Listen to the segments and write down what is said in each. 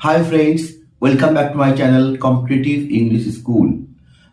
Hi friends, welcome back to my channel Competitive English School.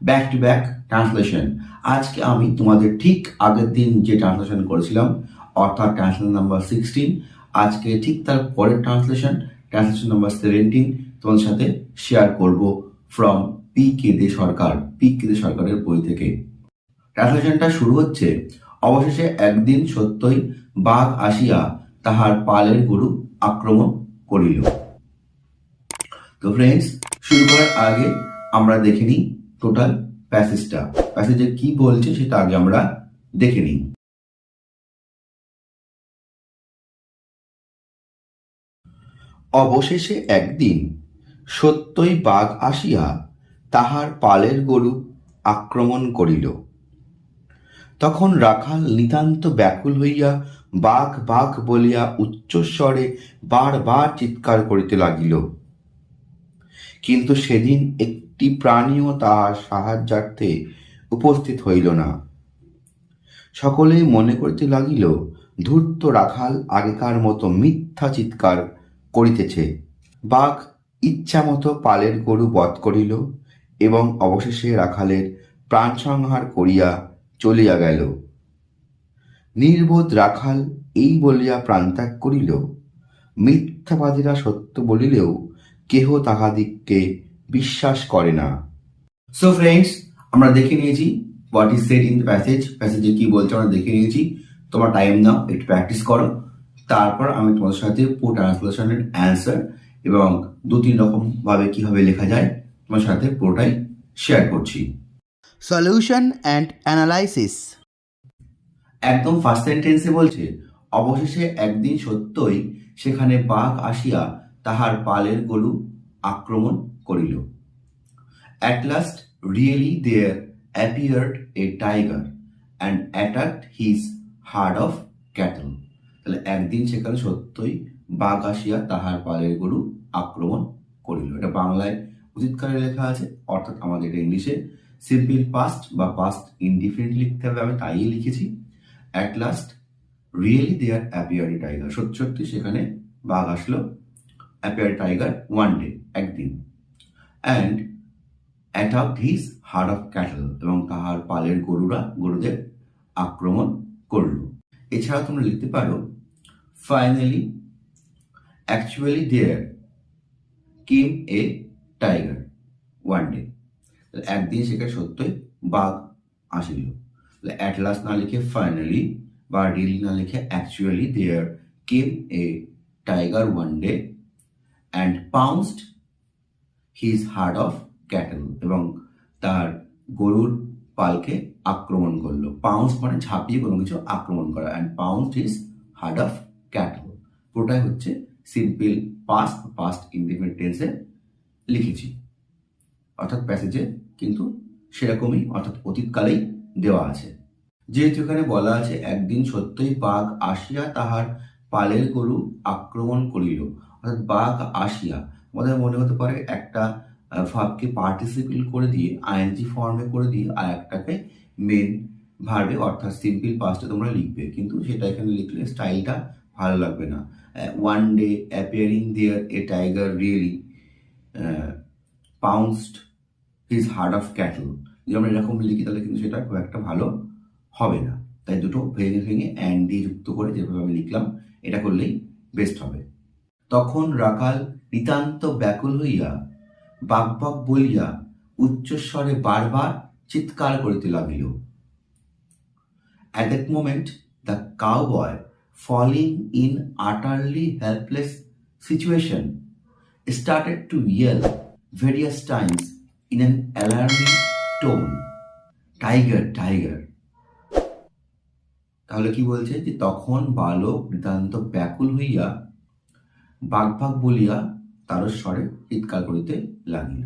Back to back translation আজকে আমি তোমাদের ঠিক আগের দিন যে ট্রান্সলেশন করেছিলাম অর্থাৎ ট্রান্সলেশন নাম্বার সিক্সটিন আজকে ঠিক তার পরের ট্রান্সলেশন ট্রান্সলেশন নাম্বার সেভেন্টিন তোমাদের সাথে শেয়ার করব from P K Dey Sarkar P K Dey সরকারের বই থেকে। ট্রান্সলেশনটা শুরু হচ্ছে অবশেষে একদিন সত্যই বাঘ আসিয়া তাহার পালের গরু আক্রমণ করিল। তো ফ্রেন্ডস শুরু করার আগে আমরা দেখে নিই টোটাল প্যাসেজটা প্যাসেজে কি বলছে সেটা আগে আমরা দেখে নিই। অবশেষে একদিন সত্যই বাঘ আসিয়া তাহার পালের গরু আক্রমণ করিল। তখন রাখাল নিতান্ত ব্যাকুল হইয়া বাঘ বাঘ বলিয়া উচ্চস্বরে বারবার চিৎকার করিতে লাগিল। কিন্তু সেদিন একটি প্রাণীও তাহার সাহায্যার্থে উপস্থিত হইল না। সকলেই মনে করিতে লাগিল, ধূর্ত রাখাল আগেকার মতো মিথ্যা চিৎকার করিতেছে। বাঘ ইচ্ছামতো পালের গরু বধ করিল এবং অবশেষে রাখালের প্রাণ সংহার করিয়া চলিয়া গেল। নির্বোধ রাখাল এই বলিয়া প্রাণত্যাগ করিল। মিথ্যাবাদীরা সত্য বলিলেও কেহ তাহাদিগকে বিশ্বাস করে না। সো ফ্রেন্ডস আমরা দেখে নিয়েছি what is said in the passage প্যাসেজে কি বলছে আমরা দেখে নিয়েছি। তোমার টাইম নাও একটু প্র্যাকটিস করো। তারপর আমি তোমাদের সাথে পুরো ট্রান্সলেশনের অ্যান্সার এবং দু তিন রকম ভাবে কীভাবে লেখা যায় তোমার সাথে পুরোটাই শেয়ার করছি। সলিউশন and অ্যানালাইসিস একদম ফার্স্ট সেন্টেন্সে বলছে অবশেষে একদিন সত্যই সেখানে বাঘ আসিয়া তাহার পালের গরু আক্রমণ করিল। At last really there appeared a tiger and attacked his herd of cattle তাহলে একদিন সেখানে সত্যই বাঘ আসিয়া তাহার পালের গরু আক্রমণ করিল। এটা বাংলায় উচিতকারে লেখা আছে, অর্থাৎ আমাদের এটা ইংলিশে সিম্পল পাস্ট বা পাস্ট ইনডিফিনিট লিখতে হবে, আমি তাই লিখেছি। At last really there appear tiger সত্যি সত্যি সেখানে বাঘ আসলো অ্যাপিয়ার টাইগার ওয়ান ডে একদিন। And attack his herd of cattle এবং তাহার পালের গরুরা গরুদের আক্রমণ করল। এছাড়া তোমরা লিখতে পারো finally actually there came a tiger one day একদিন সেখানে সত্যই বাঘ আসিল। অ্যাট লাস্ট না লিখে ফাইনালি বা রিয়েলি না লিখে actually there came a tiger one day and pounced his herd of cattle এবং তার গরুর পালকে আক্রমণ করল। পাউন্স মানে ঝাঁপিয়ে কোনো কিছু আক্রমণ করা and pounced his herd of cattle পুরোটাই হচ্ছে সিম্পল পাস্ট পাস্ট ইনডিফিনিট টেন্সে লিখেছি। অর্থাৎ প্যাসেজে কিন্তু সেরকমই, অর্থাৎ অতীতকালেই দেওয়া আছে। যেহেতু এখানে বলা আছে, একদিন সত্যই বাঘ আসিয়া তাহার পালের গরু আক্রমণ করিল। অর্থাৎ বাঘ আসিয়া আমাদের মনে হতে পারে একটা ভাবকে পার্টিসিপেট করে দিয়ে আইএনজি ফর্মে করে দিয়ে আর একটাকে মেন ভার্বে অর্থাৎ সিম্পল পাস্টে তোমরা লিখবে। কিন্তু সেটা এখানে লিখলে স্টাইলটা ভালো লাগবে না। One day appearing there a tiger really pounced his herd of cattle যদি আমরা এরকম লিখি তাহলে কিন্তু সেটা খুব একটা ভালো হবে না। তাই দুটো ভেঙে ভেঙে অ্যান্ড দিয়ে যুক্ত করে যেভাবে আমি লিখলাম, এটা করলেই বেস্ট হবে। তখন রাখাল নিতান্ত ব্যাকুল হইয়া বাক বাক বলিয়া উচ্চস্বরে বারবার চিৎকার করিতে লাগিল। At that moment the cowboy falling in utterly helpless situation started to yell various times in an alarming tone tiger tiger তাহলে কি বলছে যে তখন বালক নিতান্ত ব্যাকুল হইয়া বাঘ বাঘ বলিয়া তার স্বরে চিৎকার করিতে লাগিল।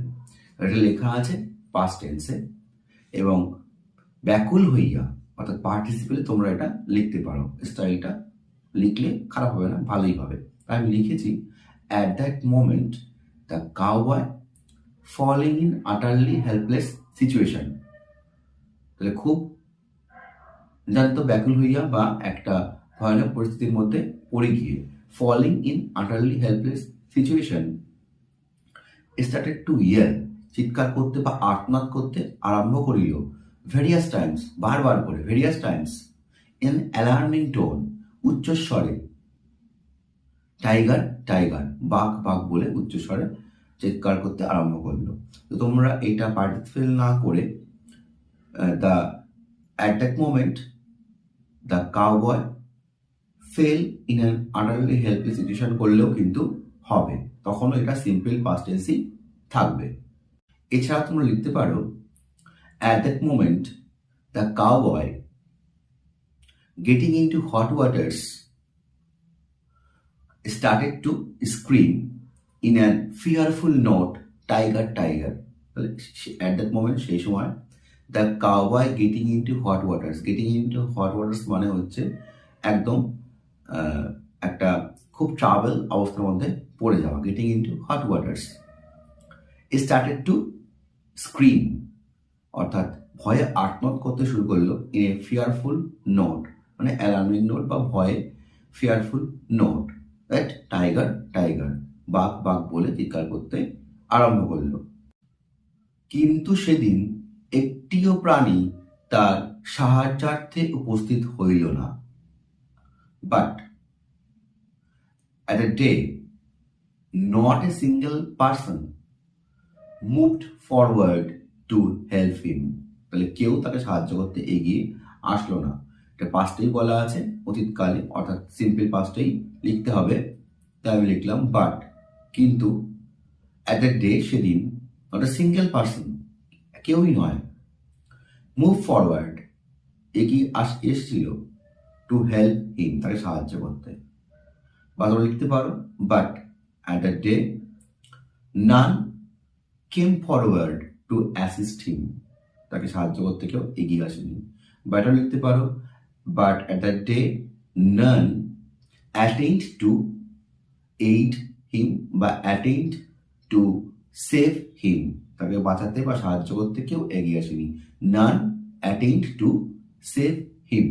এটা লেখা আছে পাস্ট টেন্সে এবং ব্যাকুল হইয়া, অর্থাৎ পার্টিসিপেলে তোমরা এটা লিখতে পারো। স্টাইলটা লিখলে খারাপ হবে না, ভালোই হবে। তাই আমি লিখেছি at that moment the cowboy falling in utterly helpless situation তাহলে খুব নিতান্ত ব্যাকুল হইয়া বা একটা ভয়ানক পরিস্থিতির মধ্যে পড়ে গিয়ে। Falling in utterly helpless situation started to yell চিৎকার করতে বা আর্তনাদ করতে আরম্ভ করিল। ভেরিয়াস টাইমস বারবার করে various times in alarming tone উচ্চস্বরে টাইগার টাইগার বাঘ বাঘ বলে উচ্চস্বরে চিৎকার করতে আরম্ভ করল। তো তোমরা এটা পার্টিসিপেট না করে the at that moment the cowboy fell in an utterly helpless situation করলেও কিন্তু হবে। তখনও এটা সিম্পল পাস্ট টেন্সই থাকবে। এছাড়া তোমরা লিখতে পারো at that moment the cowboy getting in to hot waters started to scream in a fearful note, tiger tiger. at that moment, সেই সময় the cowboy getting into hot waters getting into hot waters মানে হচ্ছে একদম একটা খুব travel অবস্থার মধ্যে পড়ে যাওয়া getting into hot waters started to scream অর্থাৎ ভয়ে আর্তনাদ করতে শুরু করল ইন এ ফিয়ারফুল নোট মানে অ্যালার্মিং নোট বা ভয়ে fearful note that tiger tiger বাঘ বাঘ বলে চিৎকার করতে আরম্ভ করল। কিন্তু সেদিন একটিও প্রাণী তার সাহায্যার্থে উপস্থিত হইল না। But at a day, not a single person moved forward to help him. তাহলে কেউ তাকে সাহায্য করতে এগিয়ে আসলো না। এটা পাস্টেই বলা আছে, অতীতকালে, অর্থাৎ সিম্পল পাস্টেই লিখতে হবে। তাই আমি লিখলাম বাট কিন্তু অ্যাট দ্য ডে সেদিন নট সিঙ্গেল পার্সন কেউই নয় মুভ ফরওয়ার্ড এগিয়ে আস, এসছিল। টু হেল্প হিম তাকে সাহায্য করতে। বা তোমরা লিখতে পারো but at the day none came forward to assist him তাকে সাহায্য করতে কেউ এগিয়ে আসেনি। বা এটাও লিখতে পারো but at the day none attend to aid him বা অ্যাটেন্ড টু সেভ হিম তাকে বাঁচাতে বা সাহায্য করতে কেউ এগিয়ে আসেনি। None attend to save him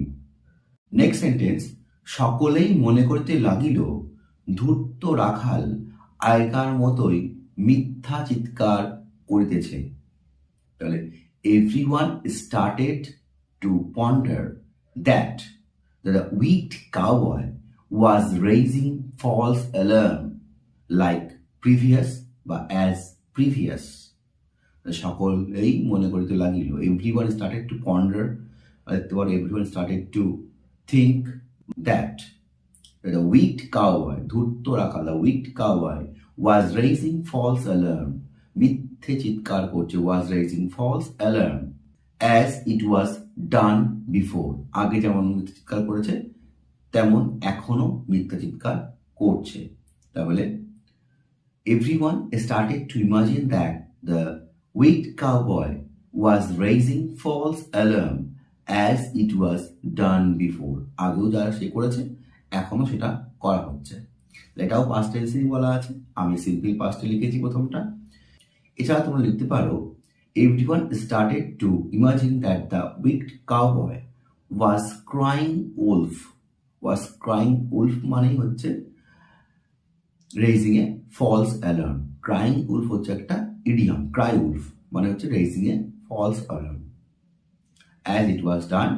next sentence সকলেই মনে করতে লাগিল, ধূর্ত রাখাল আয়কার মতোই মিথ্যা চিৎকার করিতেছে। তাহলে everyone started to ponder that the wicked cowboy was raising false alarm like previous বা অ্যাজ প্রিভিয়াস সকলেই মনে করিতে লাগিল every one started to ponder দেখতে everyone started to think that the wicked cowboy, ধূর্ত রাখা the wicked cowboy was raising false alarm মিথ্যে চিৎকার করছে was raising false alarm as it was done before আগে যেমন মিথ্যে চিৎকার করেছে তেমন এখনও মিথ্যা চিৎকার করছে তাহলে everyone started to imagine that the wicked cowboy was raising false alarm as it was done before আগেও যারা সে করেছে এখনও সেটা করা হচ্ছে। এটাও পাস্ট টেন্সেই বলা আছে। আমি সিম্পল পাস্টে লিখেছি প্রথমটা। এছাড়া তোমরা লিখতে পারো everyone started to imagine that the wicked cowboy was crying wolf was crying wolf মানেই হচ্ছে raising a false alarm crying wolf হচ্ছে একটা ইডিয়াম ক্রাই উলফ মানে হচ্ছে raising a false alarm as it was done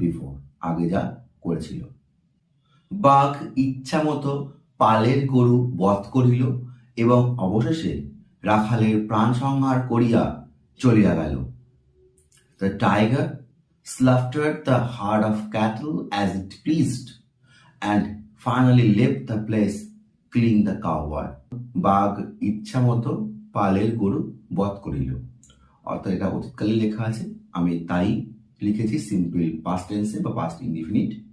before আগে যা করেছিল। বাঘ ইচ্ছা মতো পালের গরু বধ করিল এবং অবশেষে রাখালের প্রাণ সংহার করিয়া চলিয়া গেল। The tiger slaughter the herd of cattle as it pleased and finally left the place killing the cowboy বাঘ ইচ্ছা মতো পালের গরু বধ করিল। অর্থাৎ এটা অতীতকালে লেখা আছে, আমি তাই লিখেছি সিম্পল পাস্ট টেন্সে বা past indefinite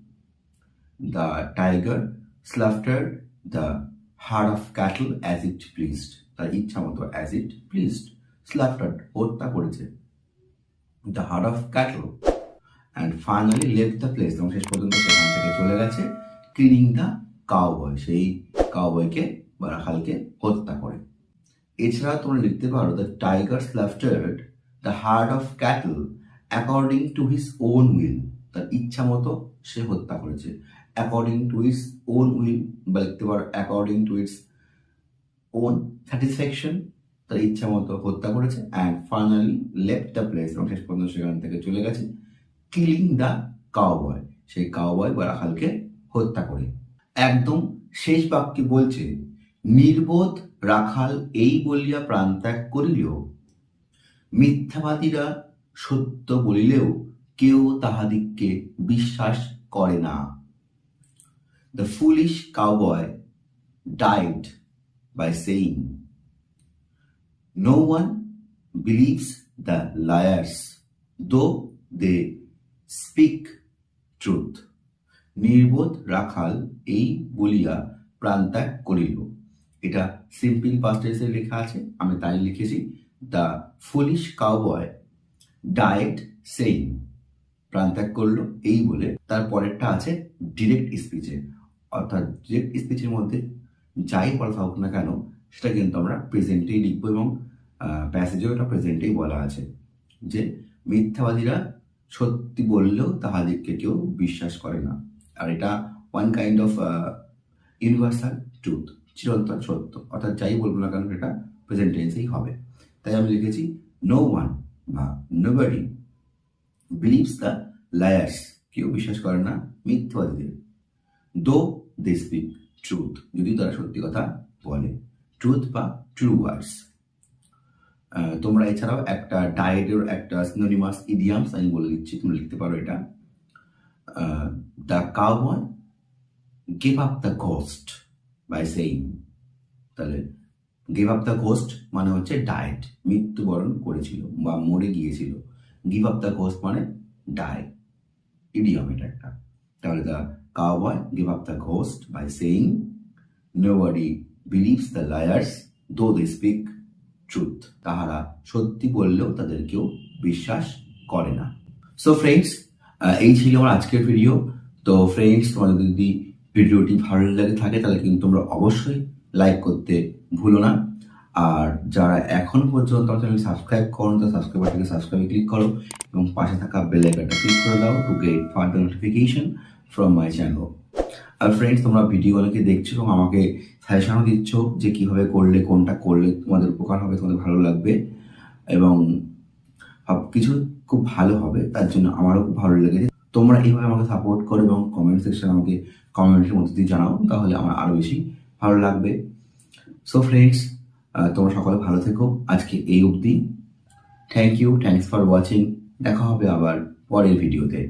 the tiger slaughter the herd of cattle as it pleased তার ইচ্ছা মতো অ্যাজ ইট প্লিজড স্লাফটার হত্যা করেছে। The herd of cattle and finally left the place এবং শেষ পর্যন্ত সেখান থেকে চলে গেছে ক্লিনিং দ্য কাউবয় সেই কাউবয়কে বা রাখালকে হত্যা করে। এছাড়া তোমরা লিখতে পারো the tiger slaughtered the herd of cattle according to his own will তার ইচ্ছা মতো সে হত্যা করেছে। According to his own will বা লিখতে পারো according to its own satisfaction তার ইচ্ছা মতো হত্যা করেছে। And finally left the place এবং শেষ পর্যন্ত সেখান থেকে চলে গেছে। কিলিং দ্য কাউবয় সেই কাউবয় বা রাখালকে হত্যা করে। একদম শেষ বাক্যে বলছে, নির্বোধ রাখাল এই বলিয়া প্রাণ ত্যাগ করিলেও মিথ্যাবাদীরা সত্য বলিলেও কেউ তাহাদিগকে বিশ্বাস করে না। The foolish cowboy died by saying no one believes the liars though they speak truth নির্বোধ রাখাল এই বলিয়া প্রাণত্যাগ করিল। এটা সিম্পল পাস্টেসে লেখা আছে, আমি তাই লিখেছি the foolish cowboy died saying প্রাণত্যাগ করল, এই বলে তার পরেরটা আছে ডিরেক্ট স্পিচে। অর্থাৎ ডিরেক্ট স্পিচের মধ্যে যাই বলা থাকুক না কেন, সেটা কিন্তু আমরা প্রেজেন্টেই লিখব এবং প্যাসেজেও এটা প্রেজেন্টেই বলা আছে যে মিথ্যাবাদীরা সত্যি বললেও তাহাদেরকে কেউ বিশ্বাস করে না। আর এটা one kind of universal truth চিরন্তন সত্য। অর্থাৎ যাই বলব না কেন, এটা প্রেজেন্ট টেন্সেই হবে। তাই আমি লিখেছি নো ওয়ান বা নোবডি বিলিভস দ্য লায়ার্স কেউ বিশ্বাস করে না, মিথ্যাবাদীদের। দো দে স্পিক ট্রুথ যদি তারা সত্যি কথা বলে ট্রুথ বা ট্রু ওয়ার্ডস তোমরা এছাড়াও একটা ডায়েটের একটা সিনোনিমাস ইডিয়ামস আমি বলে দিচ্ছি তুমি লিখতে পারো এটা। The cowboy gave up the ghost by saying তাহলে গিভ আপ দ্য ঘোস্ট মানে হচ্ছে ডায়েট মৃত্যুবরণ করেছিল বা মরে গিয়েছিল। গিভ আপ দ্য ঘোস্ট মানে ডাই ইডিয়ম এটা একটা। তাহলে the cowboy give up the ghost by saying nobody believes the liars though they speak truth তাহারা সত্যি বললেও তাদের কেউ বিশ্বাস করে না। সো ফ্রেন্ডস এই ছিল আমার আজকের ভিডিও তো ফ্রেন্ডস তোমাদের যদি ভিডিওটি ভালো লাগে থাকে, তাহলে কিন্তু তোমরা অবশ্যই লাইক করতে ভুলো না। আর যারা এখনও পর্যন্ত চ্যানেল সাবস্ক্রাইব করো তো সাবস্ক্রাইব বাটনকে সাবস্ক্রাইবে ক্লিক করো এবং পাশে থাকা বেল আইকনটা ক্লিক করে দাও to get further notification from my channel R friends তোমরা ভিডিও দেখছ এবং আমাকে সাজেশনও দিচ্ছ যে কীভাবে করলে, কোনটা করলে তোমাদের উপকার হবে, তোমাদের ভালো লাগবে এবং সব কিছু খুব ভালো হবে, তার জন্য আমারও খুব ভালো লেগেছে। তোমরা এইভাবে আমাকে সাপোর্ট করো এবং কমেন্ট সেকশন আমাকে কমেন্টের মধ্যে দিয়ে জানাও, তাহলে আমার আরও বেশি ভালো লাগবে। সো ফ্রেন্ডস তোমরা সকলে ভালো থেকো। আজকে এই অবধি। Thank you thanks for watching দেখা হবে আবার পরের ভিডিওতে